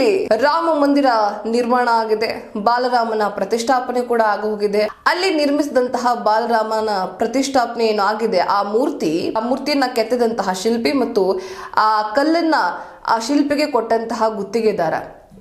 ಮೈಸೂರಲ್ಲಿ ರಾಮ ಮಂದಿರ ನಿರ್ಮಾಣ ಆಗಿದೆ. ಬಾಲರಾಮನ ಪ್ರತಿಷ್ಠಾಪನೆ ಕೂಡ ಆಗೋಗಿದೆ. ಅಲ್ಲಿ ನಿರ್ಮಿಸಿದಂತಹ ಬಾಲರಾಮನ ಪ್ರತಿಷ್ಠಾಪನೆ ಏನು ಆಗಿದೆ? ಆ ಮೂರ್ತಿ, ಆ ಮೂರ್ತಿಯನ್ನ ಕೆತ್ತಿದಂತಹ ಶಿಲ್ಪಿ ಮತ್ತು ಆ ಕಲ್ಲನ್ನ ಆ ಶಿಲ್ಪಿಗೆ ಕೊಟ್ಟಂತಹ ಗುತ್ತಿಗೆದಾರ.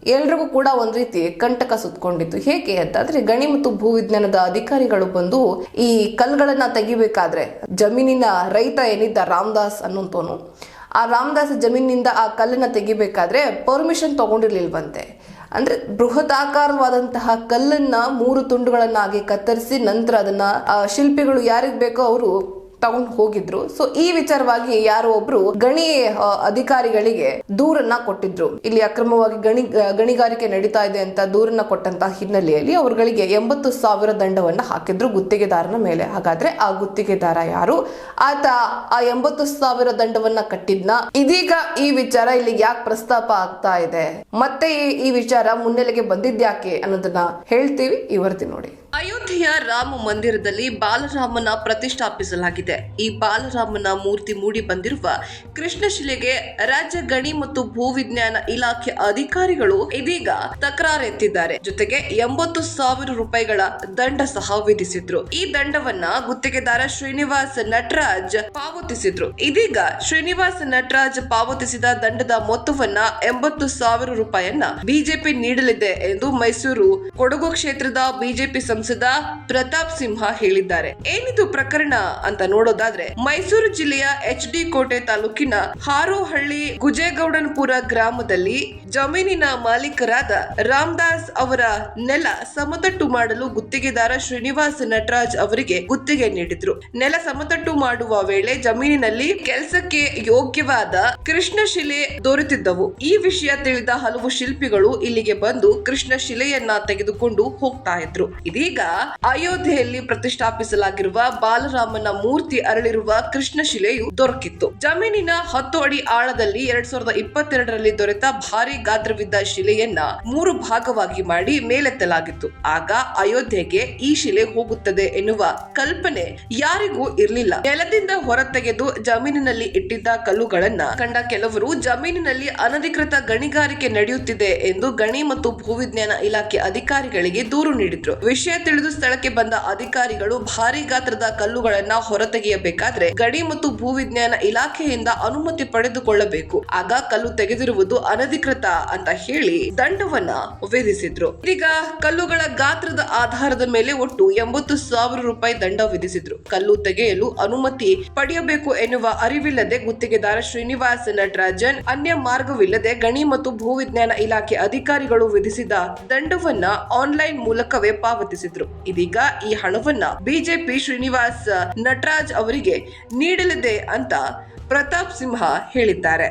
ಎಲ್ರಿಗೂ ಕೂಡ ಒಂದ್ ರೀತಿ ಕಂಟಕ ಸುತ್ಕೊಂಡಿತ್ತು. ಹೇಗೆ ಅಂತಂದ್ರೆ, ಗಣಿ ಮತ್ತು ಭೂವಿಜ್ಞಾನದ ಅಧಿಕಾರಿಗಳು ಬಂದು ಈ ಕಲ್ಗಳನ್ನ ತೆಗಿಬೇಕಾದ್ರೆ ಜಮೀನಿನ ರೈತ ಏನಿದ್ದ? ರಾಮದಾಸ್ ಅನ್ನುವಂತವನು. ಆ ರಾಮದಾಸ್ ಜಮೀನಿನಿಂದ ಆ ಕಲ್ಲನ್ನು ತೆಗಿಬೇಕಾದ್ರೆ ಪರ್ಮಿಷನ್ ತಗೊಂಡಿರ್ಲಿಲ್ವಂತೆ. ಅಂದ್ರೆ ಬೃಹದಾಕಾರವಾದಂತಹ ಕಲ್ಲನ್ನ ಮೂರು ತುಂಡುಗಳನ್ನಾಗಿ ಕತ್ತರಿಸಿ ನಂತರ ಅದನ್ನ ಶಿಲ್ಪಿಗಳು ಯಾರಿಗ್ ಬೇಕೋ ಅವರು ತಗೊಂಡು ಹೋಗಿದ್ರು. ಸೊ ಈ ವಿಚಾರವಾಗಿ ಯಾರೋ ಒಬ್ರು ಗಣಿ ಅಧಿಕಾರಿಗಳಿಗೆ ದೂರನ್ನ ಕೊಟ್ಟಿದ್ರು. ಇಲ್ಲಿ ಅಕ್ರಮವಾಗಿ ಗಣಿ ಗಣಿಗಾರಿಕೆ ನಡೀತಾ ಇದೆ ಅಂತ ದೂರನ್ನ ಕೊಟ್ಟಂತ ಹಿನ್ನೆಲೆಯಲ್ಲಿ ಅವರುಗಳಿಗೆ ಎಂಬತ್ತು ಸಾವಿರ ದಂಡವನ್ನ ಹಾಕಿದ್ರು ಗುತ್ತಿಗೆದಾರನ ಮೇಲೆ. ಹಾಗಾದ್ರೆ ಆ ಗುತ್ತಿಗೆದಾರ ಯಾರು? ಆತ ಆ ಎಂಬತ್ತು ಸಾವಿರ ದಂಡವನ್ನ ಕಟ್ಟಿದ್ನ. ಇದೀಗ ಈ ವಿಚಾರ ಇಲ್ಲಿ ಯಾಕೆ ಪ್ರಸ್ತಾಪ ಆಗ್ತಾ ಇದೆ? ಮತ್ತೆ ಈ- ವಿಚಾರ ಮುನ್ನೆಲೆಗೆ ಬಂದಿದ್ಯಾಕೆ ಅನ್ನೋದನ್ನ ಹೇಳ್ತೀವಿ ಇವರ್ತಿ ನೋಡಿ. ಅಯೋಧ್ಯೆಯ ರಾಮ ಮಂದಿರದಲ್ಲಿ ಬಾಲರಾಮನ ಪ್ರತಿಷ್ಠಾಪಿಸಲಾಗಿದೆ. ಈ ಬಾಲರಾಮನ ಮೂರ್ತಿ ಮೂಡಿ ಬಂದಿರುವ ಕೃಷ್ಣಶಿಲೆಗೆ ರಾಜ್ಯ ಗಣಿ ಮತ್ತು ಭೂವಿಜ್ಞಾನ ಇಲಾಖೆ ಅಧಿಕಾರಿಗಳು ಇದೀಗ ತಕರಾರೆತ್ತಿದ್ದಾರೆ ಜೊತೆಗೆ ಎಂಬತ್ತು ಸಾವಿರ ರೂಪಾಯಿಗಳ ದಂಡ ಸಹ ವಿಧಿಸಿದ್ರು. ಈ ದಂಡವನ್ನ ಗುತ್ತಿಗೆದಾರ ಶ್ರೀನಿವಾಸ್ ನಟರಾಜ್ ಪಾವತಿಸಿದ್ರು. ಇದೀಗ ಶ್ರೀನಿವಾಸ್ ನಟರಾಜ್ ಪಾವತಿಸಿದ ದಂಡದ ಮೊತ್ತವನ್ನ ಎಂಬತ್ತು ಸಾವಿರ ರೂಪಾಯಿಯನ್ನ ಬಿಜೆಪಿ ನೀಡಲಿದೆ ಎಂದು ಮೈಸೂರು ಕೊಡಗು ಕ್ಷೇತ್ರದ ಬಿಜೆಪಿ ಸಂಸದ ಪ್ರತಾಪ್ ಸಿಂಹ ಹೇಳಿದ್ದಾರೆ. ಏನಿದು ಪ್ರಕರಣ ಅಂತ ನೋಡೋದಾದ್ರೆ ಮೈಸೂರು ಜಿಲ್ಲೆಯ ಎಚ್ ಡಿ ಕೋಟೆ ತಾಲೂಕಿನ ಹಾರೋಹಳ್ಳಿ ಗುಜೇಗೌಡನಪುರ ಗ್ರಾಮದಲ್ಲಿ ಜಮೀನಿನ ಮಾಲೀಕರಾದ ರಾಮದಾಸ್ ಅವರ ನೆಲ ಸಮತಟ್ಟು ಮಾಡಲು ಗುತ್ತಿಗೆದಾರ ಶ್ರೀನಿವಾಸ್ ನಟರಾಜ್ ಅವರಿಗೆ ಗುತ್ತಿಗೆ ನೀಡಿದ್ರು. ನೆಲ ಸಮತಟ್ಟು ಮಾಡುವ ವೇಳೆ ಜಮೀನಿನಲ್ಲಿ ಕೆಲಸಕ್ಕೆ ಯೋಗ್ಯವಾದ ಕೃಷ್ಣ ಶಿಲೆ ದೊರೆತಿದ್ದವು. ಈ ವಿಷಯ ತಿಳಿದ ಹಲವು ಶಿಲ್ಪಿಗಳು ಇಲ್ಲಿಗೆ ಬಂದು ಕೃಷ್ಣ ಶಿಲೆಯನ್ನ ತೆಗೆದುಕೊಂಡು ಹೋಗ್ತಾ ಇದ್ರು. ಇದೀಗ ಅಯೋಧ್ಯೆಯಲ್ಲಿ ಪ್ರತಿಷ್ಠಾಪಿಸಲಾಗಿರುವ ಬಾಲರಾಮನ ಮೂರ್ತಿ ಅರಳಿರುವ ಕೃಷ್ಣ ಶಿಲೆಯು ದೊರಕಿತ್ತು. ಜಮೀನಿನ ಹತ್ತು ಅಡಿ ಆಳದಲ್ಲಿ ಎರಡ್ ಸಾವಿರದ ಇಪ್ಪತ್ತೆರಡರಲ್ಲಿ ದೊರೆತ ಭಾರಿ ಗಾತ್ರವಿದ್ದ ಶಿಲೆಯನ್ನ ಮೂರು ಭಾಗವಾಗಿ ಮಾಡಿ ಮೇಲೆತ್ತಲಾಗಿತ್ತು. ಆಗ ಅಯೋಧ್ಯೆಗೆ ಈ ಶಿಲೆ ಹೋಗುತ್ತದೆ ಎನ್ನುವ ಕಲ್ಪನೆ ಯಾರಿಗೂ ಇರಲಿಲ್ಲ. ನೆಲದಿಂದ ಹೊರತೆಗೆದು ಜಮೀನಿನಲ್ಲಿ ಇಟ್ಟಿದ್ದ ಕಲ್ಲುಗಳನ್ನ ಕಂಡ ಕೆಲವರು ಜಮೀನಿನಲ್ಲಿ ಅನಧಿಕೃತ ಗಣಿಗಾರಿಕೆ ನಡೆಯುತ್ತಿದೆ ಎಂದು ಗಣಿ ಮತ್ತು ಭೂವಿಜ್ಞಾನ ಇಲಾಖೆ ಅಧಿಕಾರಿಗಳಿಗೆ ದೂರು ನೀಡಿದ್ರು. ವಿಷಯ ತಿಳಿದು ಸ್ಥಳಕ್ಕೆ ಬಂದ ಅಧಿಕಾರಿಗಳು ಭಾರಿ ಗಾತ್ರದ ಕಲ್ಲುಗಳನ್ನ ಹೊರತೆಗೆಯಬೇಕಾದ್ರೆ ಗಡಿ ಮತ್ತು ಭೂವಿಜ್ಞಾನ ಇಲಾಖೆಯಿಂದ ಅನುಮತಿ ಪಡೆದುಕೊಳ್ಳಬೇಕು. ಆಗ ಕಲ್ಲು ತೆಗೆದಿರುವುದು ಅನಧಿಕೃತ ಅಂತ ಹೇಳಿ ದಂಡವನ್ನ ವಿಧಿಸಿದ್ರು. ಇದೀಗ ಕಲ್ಲುಗಳ ಗಾತ್ರದ ಆಧಾರದ ಮೇಲೆ ಒಟ್ಟು ಎಂಬತ್ತು ಸಾವಿರ ರೂಪಾಯಿ ದಂಡ ವಿಧಿಸಿದ್ರು. ಕಲ್ಲು ತೆಗೆಯಲು ಅನುಮತಿ ಪಡೆಯಬೇಕು ಎನ್ನುವ ಅರಿವಿಲ್ಲದೆ ಗುತ್ತಿಗೆದಾರ ಶ್ರೀನಿವಾಸ್ ನಟರಾಜನ್, ಅನ್ಯ ಮಾರ್ಗವಿಲ್ಲದೆ ಗಣಿ ಮತ್ತು ಭೂವಿಜ್ಞಾನ ಇಲಾಖೆ ಅಧಿಕಾರಿಗಳು ವಿಧಿಸಿದ ದಂಡವನ್ನ ಆನ್ಲೈನ್ ಮೂಲಕವೇ ಪಾವತಿಸಿದ್ರು. ಇದೀಗ ಈ ಹಣವನ್ನ ಬಿಜೆಪಿ ಶ್ರೀನಿವಾಸ್ ನಟರಾಜ್ ಅವರಿಗೆ ನೀಡಲಿದೆ ಅಂತ ಪ್ರತಾಪ್ ಸಿಂಹ ಹೇಳಿದ್ದಾರೆ.